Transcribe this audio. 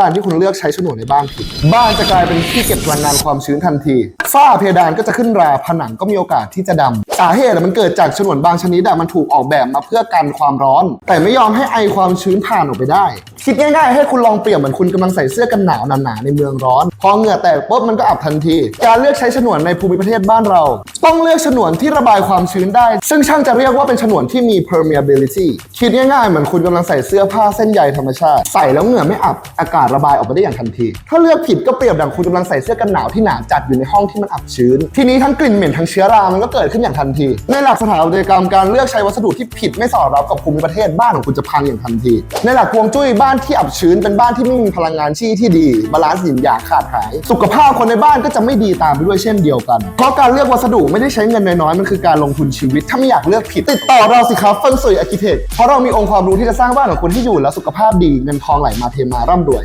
การที่คุณเลือกใช้ฉนวนในบ้านผิด บ้านจะกลายเป็นที่เก็บพลังงานความชื้นทันที ฝ้าเพดานก็จะขึ้นราผนังก็มีโอกาสที่จะดำสาเหตุมันเกิดจากฉนวนบางชนิดมันถูกออกแบบมาเพื่อกันความร้อน แต่ไม่ยอมให้ไอความชื้นผ่านออกไปได้ คิดง่ายๆ ให้คุณลองเปรียบเหมือนคุณกำลังใส่เสื้อกันหนาวหนาๆในเมืองร้อน พอเหงื่อแตกปุ๊บมันก็อับทันที การเลือกใช้ฉนวนในภูมิประเทศบ้านเรา ต้องเลือกฉนวนที่ระบายความชื้นได้ ซึ่งช่างจะเรียกว่าเป็นฉนวนที่มี permeability คิดง่ายๆ เหมือนคุณกำลังใส่เสื้อผ้าเส้นใยธรรมชาติ ใส่แล้วเหงื่อไม่อับอากาศระบายออกไปได้อย่างทันที ถ้าเลือกผิดก็เปรียบดังคุณกำลังใส่เสื้อกันหนาวที่หนาจัดอยู่ในห้องที่มันอับชื้น ทีนี้ทั้งกลิ่นเหม็นทั้งเชื้อรา มันก็เกิดขึ้นอย่างทันที ในหลักสถาปัตยกรรมการเลือกใช้วัสดุที่ผิดไม่สอดรับกับภูมิประเทศบ้านของคุณจะพังอย่างทันที ในหลักวงจุ้ยบ้านานที่อับชื้น เป็นบ้านที่ไม่มีพลังงานชีที่ดีบาลานซ์หยินหยางขาดหาย สุขภาพคนในบ้านก็จะไม่ดีตามไปด้วยเช่นเดียวกัน เพราะการเลือกวัสดุไม่ได้ใช้เงินน้อยๆมันคือการลงทุนชีวิต ถ้าไม่อยากเลือกผิด ติดต่อเราสิครับเฟิงซุยอาร์คิเทคเพราะเรามีองค์ความรู้ที่จะสร้างบ้านของคุณที่อยู่แล้วสุขภาพดีเงินทองไหลมาเทมาร่ำรวย